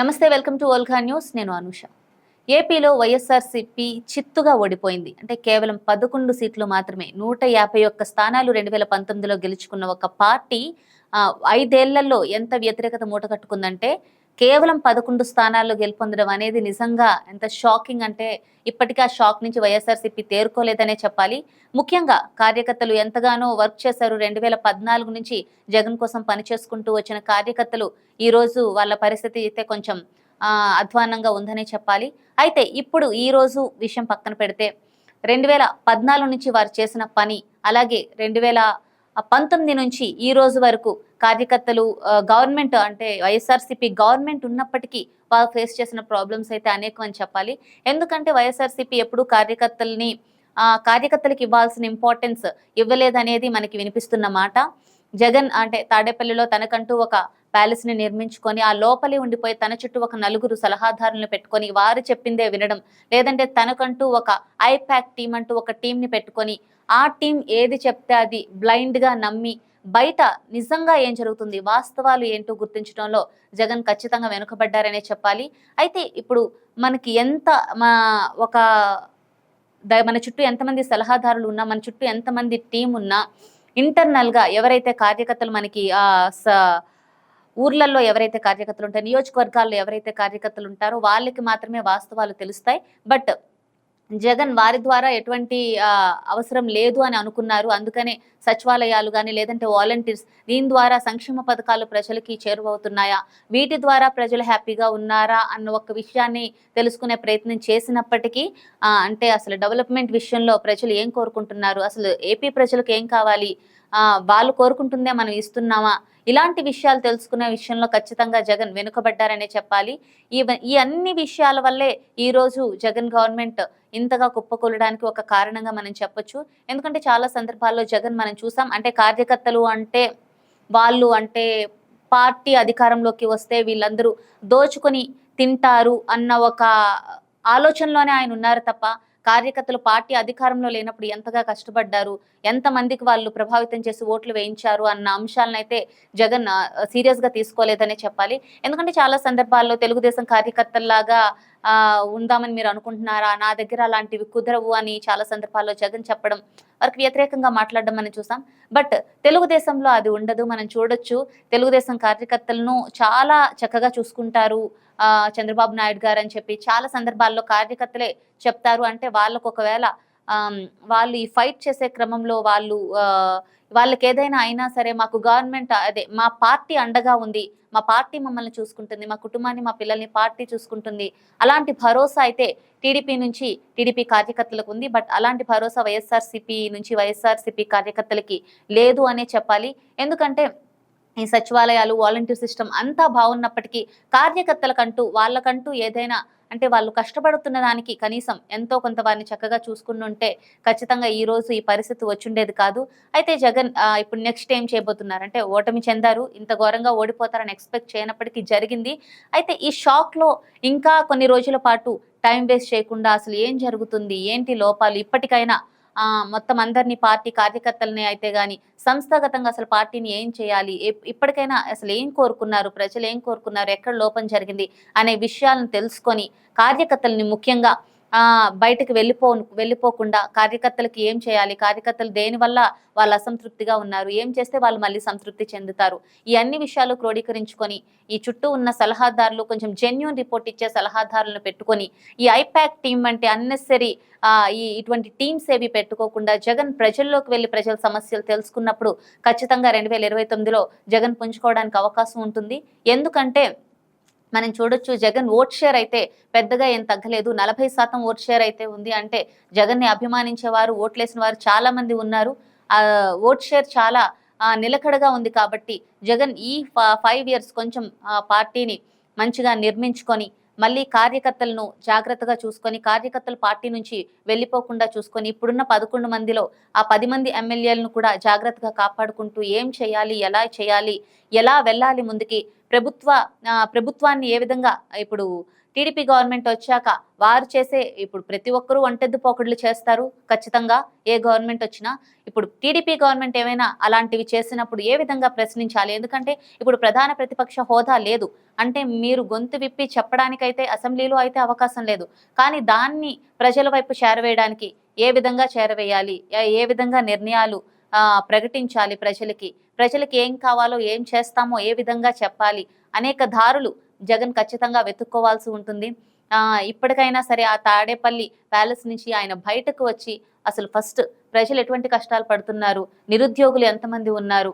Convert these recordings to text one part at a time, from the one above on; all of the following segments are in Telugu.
నమస్తే వెల్కమ్ టు ఓల్ఖా న్యూస్. నేను అనుష. ఏపీలో వైఎస్ఆర్సీపీ చిత్తుగా ఓడిపోయింది. అంటే కేవలం పదకొండు సీట్లు మాత్రమే నూట యాభై ఒక్క స్థానాలు రెండు వేల పంతొమ్మిదిలో గెలుచుకున్న ఒక పార్టీ ఐదేళ్ళలో ఎంత వ్యతిరేకత మూట కట్టుకుందంటే కేవలం పదకొండు స్థానాల్లో గెలుపొందడం అనేది నిజంగా ఎంత షాకింగ్ అంటే ఇప్పటికీ ఆ షాక్ నుంచి వైఎస్ఆర్సీపీ తేరుకోలేదనే చెప్పాలి. ముఖ్యంగా కార్యకర్తలు ఎంతగానో వర్క్ చేశారు. రెండు వేల పద్నాలుగు నుంచి జగన్ కోసం పనిచేసుకుంటూ వచ్చిన కార్యకర్తలు ఈరోజు వాళ్ళ పరిస్థితి అయితే కొంచెం అధ్వానంగా అధ్వాన్నంగా ఉందనే చెప్పాలి. అయితే ఇప్పుడు ఈ రోజు విషయం పక్కన పెడితే రెండు వేల పద్నాలుగు నుంచి వారు చేసిన పని అలాగే రెండు వేల పంతొమ్మిది నుంచి ఈ రోజు వరకు కార్యకర్తలు గవర్నమెంట్ అంటే వైఎస్ఆర్సీపీ గవర్నమెంట్ ఉన్నప్పటికీ వాళ్ళు ఫేస్ చేసిన ప్రాబ్లమ్స్ అయితే అనేకం అని చెప్పాలి. ఎందుకంటే వైఎస్ఆర్సీపీ ఎప్పుడు కార్యకర్తల్ని కార్యకర్తలకు ఇవ్వాల్సిన ఇంపార్టెన్స్ ఇవ్వలేదనేది మనకి వినిపిస్తున్న మాట. జగన్ అంటే తాడేపల్లిలో తనకంటూ ఒక ప్యాలెస్ని నిర్మించుకొని ఆ లోపలి ఉండిపోయి తన చుట్టూ ఒక నలుగురు సలహాదారులను పెట్టుకొని వారు చెప్పిందే వినడం. లేదంటే తనకంటూ ఒక ఐపాక్ టీం అంటూ ఒక టీంని పెట్టుకొని ఆ టీం ఏది చెప్తే అది బ్లైండ్గా నమ్మి బయట నిజంగా ఏం జరుగుతుంది వాస్తవాలు ఏంటో గుర్తించడంలో జగన్ ఖచ్చితంగా వెనుకబడ్డారనే చెప్పాలి. అయితే ఇప్పుడు మనకి ఎంత మా ఒక ద- మన చుట్టూ ఎంతమంది సలహాదారులు ఉన్నా మన చుట్టూ ఎంతమంది టీం ఉన్నా ఇంటర్నల్గా ఎవరైతే కార్యకర్తలు మనకి ఆ స- ఊర్లలో ఎవరైతే కార్యకర్తలు ఉంటారో నియోజకవర్గాల్లో ఎవరైతే కార్యకర్తలు ఉంటారో వాళ్ళకి మాత్రమే వాస్తవాలు తెలుస్తాయి. బట్ జగన్ వారి ద్వారా ఎటువంటి అవసరం లేదు అని అనుకున్నారు. అందుకనే సచివాలయాలు కానీ లేదంటే వాలంటీర్స్ దీని ద్వారా సంక్షేమ పథకాలు ప్రజలకి చేరువవుతున్నాయా? వీటి ద్వారా ప్రజలు హ్యాపీగా ఉన్నారా? అన్న ఒక విషయాన్ని తెలుసుకునే ప్రయత్నం చేసినప్పటికీ అంటే అసలు డెవలప్మెంట్ విషయంలో ప్రజలు ఏం కోరుకుంటున్నారు? అసలు ఏపీ ప్రజలకు ఏం కావాలి? వాళ్ళు కోరుకుంటుందే మనం ఇస్తున్నామా? ఇలాంటి విషయాలు తెలుసుకునే విషయంలో ఖచ్చితంగా జగన్ వెనుకబడ్డారనే చెప్పాలి. ఈ ఈ అన్ని విషయాల వల్లే ఈరోజు జగన్ గవర్నమెంట్ ఇంతగా కుప్పకూలడానికి ఒక కారణంగా మనం చెప్పొచ్చు. ఎందుకంటే చాలా సందర్భాల్లో జగన్ మనం చూసాం. అంటే కార్యకర్తలు అంటే వాళ్ళు అంటే పార్టీ అధికారంలోకి వస్తే వీళ్ళందరూ దోచుకొని తింటారు అన్న ఒక ఆలోచనలోనే ఆయన ఉన్నారు తప్ప కార్యకర్తలు పార్టీ అధికారంలో లేనప్పుడు ఎంతగా కష్టపడ్డారు? ఎంతమందికి వాళ్ళు ప్రభావితం చేసి ఓట్లు వేయించారు? అన్న అంశాలను అయితే జగన్ సీరియస్గా తీసుకోలేదనే చెప్పాలి. ఎందుకంటే చాలా సందర్భాల్లో తెలుగుదేశం కార్యకర్తల్లాగా ఉందామని మీరు అనుకుంటున్నారా? నా దగ్గర అలాంటివి కుదరవు అని చాలా సందర్భాల్లో జగన్ చెప్పడం వారికి వ్యతిరేకంగా మాట్లాడడం మనం చూసాం. బట్ తెలుగుదేశంలో అది ఉండదు. మనం చూడొచ్చు. తెలుగుదేశం కార్యకర్తలను చాలా చక్కగా చూసుకుంటారు చంద్రబాబు నాయుడు గారు అని చెప్పి చాలా సందర్భాల్లో కార్యకర్తలే చెప్తారు. అంటే వాళ్ళకు ఒకవేళ వాళ్ళు ఈ ఫైట్ చేసే క్రమంలో వాళ్ళు వాళ్ళకి ఏదైనా అయినా సరే మాకు గవర్నమెంట్ అదే మా పార్టీ అండగా ఉంది మా పార్టీ మమ్మల్ని చూసుకుంటుంది మా కుటుంబాన్ని మా పిల్లల్ని పార్టీ చూసుకుంటుంది. అలాంటి భరోసా అయితే టీడీపీ నుంచి టీడీపీ కార్యకర్తలకు ఉంది బట్ అలాంటి భరోసా వైఎస్ఆర్సీపీ నుంచి వైఎస్ఆర్సీపీ కార్యకర్తలకి లేదు అనే చెప్పాలి. ఎందుకంటే ఈ సచివాలయాలు వాలంటీర్ సిస్టమ్ అంతా బాగున్నప్పటికీ కార్యకర్తలకంటూ వాళ్ళకంటూ ఏదైనా అంటే వాళ్ళు కష్టపడుతున్న దానికి కనీసం ఎంతో కొంత వారిని చక్కగా చూసుకుని ఉంటే ఖచ్చితంగా ఈ రోజు ఈ పరిస్థితి వచ్చుండేది కాదు. అయితే జగన్ ఇప్పుడు నెక్స్ట్ ఏం చేయబోతున్నారు అంటే ఓటమి చెందారు ఇంత ఘోరంగా ఓడిపోతారని ఎక్స్పెక్ట్ చేయనప్పటికీ జరిగింది. అయితే ఈ షాక్లో ఇంకా కొన్ని రోజుల పాటు టైం వేస్ట్ చేయకుండా అసలు ఏం జరుగుతుంది ఏంటి లోపాలు ఇప్పటికైనా మొత్తం అందరినీ పార్టీ కార్యకర్తలని అయితే గాని సంస్థాగతంగా అసలు పార్టీని ఏం చేయాలి? ఇప్పటికైనా అసలు ఏం కోరుకున్నారు? ప్రజలు ఏం కోరుకున్నారు? ఎక్కడ లోపం జరిగింది? అనే విషయాలను తెలుసుకొని కార్యకర్తల్ని ముఖ్యంగా బయటకు వెళ్ళిపో వెళ్ళిపోకుండా కార్యకర్తలకు ఏం చేయాలి? కార్యకర్తలు దేనివల్ల వాళ్ళు అసంతృప్తిగా ఉన్నారు? ఏం చేస్తే వాళ్ళు మళ్ళీ సంతృప్తి చెందుతారు? ఈ అన్ని విషయాలు క్రోడీకరించుకొని ఈ చుట్టూ ఉన్న సలహాదారులు కొంచెం జెన్యున్ రిపోర్ట్ ఇచ్చే సలహాదారులను పెట్టుకొని ఈ ఐపాక్ టీం అంటే అన్నెసరీ ఆ ఈ ఇటువంటి టీమ్స్ ఏవి పెట్టుకోకుండా జగన్ ప్రజల్లోకి వెళ్ళి ప్రజల సమస్యలు తెలుసుకున్నప్పుడు ఖచ్చితంగా రెండు వేల ఇరవై తొమ్మిదిలో జగన్ పుంజుకోవడానికి అవకాశం ఉంటుంది. ఎందుకంటే మనం చూడొచ్చు జగన్ ఓట్ షేర్ అయితే పెద్దగా ఏం తగ్గలేదు. నలభై శాతం ఓట్ షేర్ అయితే ఉంది. అంటే జగన్ని అభిమానించే వారు ఓట్లేసిన వారు చాలా మంది ఉన్నారు. ఆ ఓట్ షేర్ చాలా నిలకడగా ఉంది కాబట్టి జగన్ ఈ ఫైవ్ ఇయర్స్ కొంచెం ఆ, పార్టీని మంచిగా నిర్మించుకొని మళ్ళీ కార్యకర్తలను జాగ్రత్తగా చూసుకొని కార్యకర్తలు పార్టీ నుంచి వెళ్ళిపోకుండా చూసుకొని ఇప్పుడున్న పదకొండు మందిలో ఆ పది మంది ఎమ్మెల్యేలను కూడా జాగ్రత్తగా కాపాడుకుంటూ ఏం చేయాలి ఎలా చేయాలి ఎలా వెళ్ళాలి ముందుకి ప్రభుత్వ ప్రభుత్వాన్ని ఏ విధంగా ఇప్పుడు టీడీపీ గవర్నమెంట్ వచ్చాక వారు చేసే ఇప్పుడు ప్రతి ఒక్కరూ వంటెద్దు పోకడ్లు చేస్తారు. ఖచ్చితంగా ఏ గవర్నమెంట్ వచ్చినా ఇప్పుడు టీడీపీ గవర్నమెంట్ ఏమైనా అలాంటివి చేసినప్పుడు ఏ విధంగా ప్రశ్నించాలి? ఎందుకంటే ఇప్పుడు ప్రధాన ప్రతిపక్ష హోదా లేదు. అంటే మీరు గొంతు విప్పి చెప్పడానికైతే అసెంబ్లీలో అయితే అవకాశం లేదు. కానీ దాన్ని ప్రజల వైపు చేరవేయడానికి ఏ విధంగా చేరవేయాలి? ఏ- విధంగా నిర్ణయాలు ప్రకటించాలి ప్రజలకి? ప్రజలకి ఏం కావాలో ఏం చేస్తామో ఏ విధంగా చెప్పాలి అనేక దారులు జగన్ ఖచ్చితంగా వెతుక్కోవాల్సి ఉంటుంది. ఆ, ఇప్పటికైనా సరే ఆ తాడేపల్లి ప్యాలెస్ నుంచి ఆయన బయటకు వచ్చి అసలు ఫస్ట్ ప్రజలు ఎటువంటి కష్టాలు పడుతున్నారు? నిరుద్యోగులు ఎంతమంది ఉన్నారు?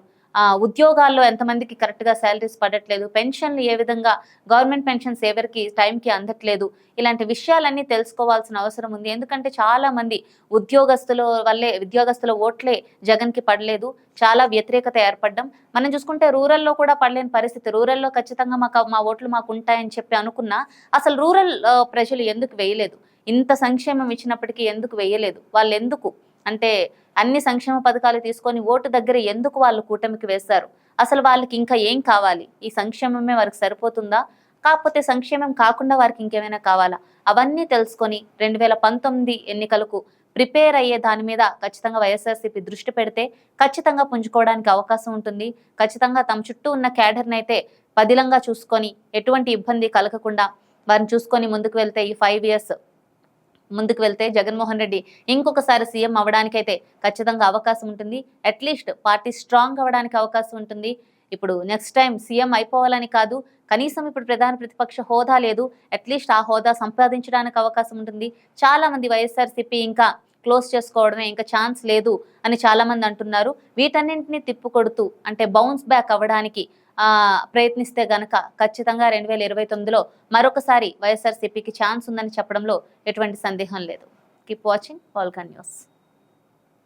ఉద్యోగాల్లో ఎంతమందికి కరెక్ట్గా శాలరీస్ పడట్లేదు పెన్షన్లు ఏ విధంగా గవర్నమెంట్ పెన్షన్స్ ఎవరికి టైంకి అందట్లేదు ఇలాంటి విషయాలన్నీ తెలుసుకోవాల్సిన అవసరం ఉంది. ఎందుకంటే చాలా మంది ఉద్యోగస్తుల వల్లే ఉద్యోగస్తుల ఓట్లే జగన్కి పడలేదు. చాలా వ్యతిరేకత ఏర్పడడం. మనం చూసుకుంటే రూరల్లో కూడా పడలేని పరిస్థితి. రూరల్లో ఖచ్చితంగా మాకు మా ఓట్లు మాకు ఉంటాయని చెప్పి అనుకున్నా అసలు రూరల్ ప్రజలు ఎందుకు వేయలేదు? ఇంత సంక్షేమం ఇచ్చినప్పటికీ ఎందుకు వేయలేదు? వాళ్ళు ఎందుకు అంటే అన్ని సంక్షేమ పథకాలు తీసుకొని ఓటు దగ్గర ఎందుకు వాళ్ళు కూటమికి వేస్తారు? అసలు వాళ్ళకి ఇంకా ఏం కావాలి? ఈ సంక్షేమమే వారికి సరిపోతుందా? కాకపోతే సంక్షేమం కాకుండా వారికి ఇంకేమైనా కావాలా? అవన్నీ తెలుసుకొని రెండు వేల పంతొమ్మిది ఎన్నికలకు ప్రిపేర్ అయ్యే దాని మీద ఖచ్చితంగా వైఎస్ఆర్సీపీ దృష్టి పెడితే ఖచ్చితంగా పుంజుకోవడానికి అవకాశం ఉంటుంది. ఖచ్చితంగా తమ చుట్టూ ఉన్న క్యాడర్ని అయితే పదిలంగా చూసుకొని ఎటువంటి ఇబ్బంది కలగకుండా వారిని చూసుకొని ముందుకు వెళ్తే ఈ ఫైవ్ ఇయర్స్ ముందుకు వెళ్తే జగన్మోహన్ రెడ్డి ఇంకొకసారి సీఎం అవ్వడానికైతే ఖచ్చితంగా అవకాశం ఉంటుంది. అట్లీస్ట్ పార్టీ స్ట్రాంగ్ అవ్వడానికి అవకాశం ఉంటుంది. ఇప్పుడు నెక్స్ట్ టైం సీఎం అయిపోవాలని కాదు కనీసం ఇప్పుడు ప్రధాన ప్రతిపక్ష హోదా లేదు. అట్లీస్ట్ ఆ హోదా సంపాదించడానికి అవకాశం ఉంటుంది. చాలా మంది వైఎస్ఆర్సీపీ ఇంకా క్లోజ్ చేసుకోవడమే ఇంకా ఛాన్స్ లేదు అని చాలామంది అంటున్నారు. వీటన్నింటినీ తిప్పుకొడుతూ అంటే బౌన్స్ బ్యాక్ అవ్వడానికి ప్రయత్నిస్తే గనక ఖచ్చితంగా రెండు వేల ఇరవై తొమ్మిదిలో మరొకసారి వైఎస్ఆర్సీపీకి ఛాన్స్ ఉందని చెప్పడంలో ఎటువంటి సందేహం లేదు. Keep watching polka news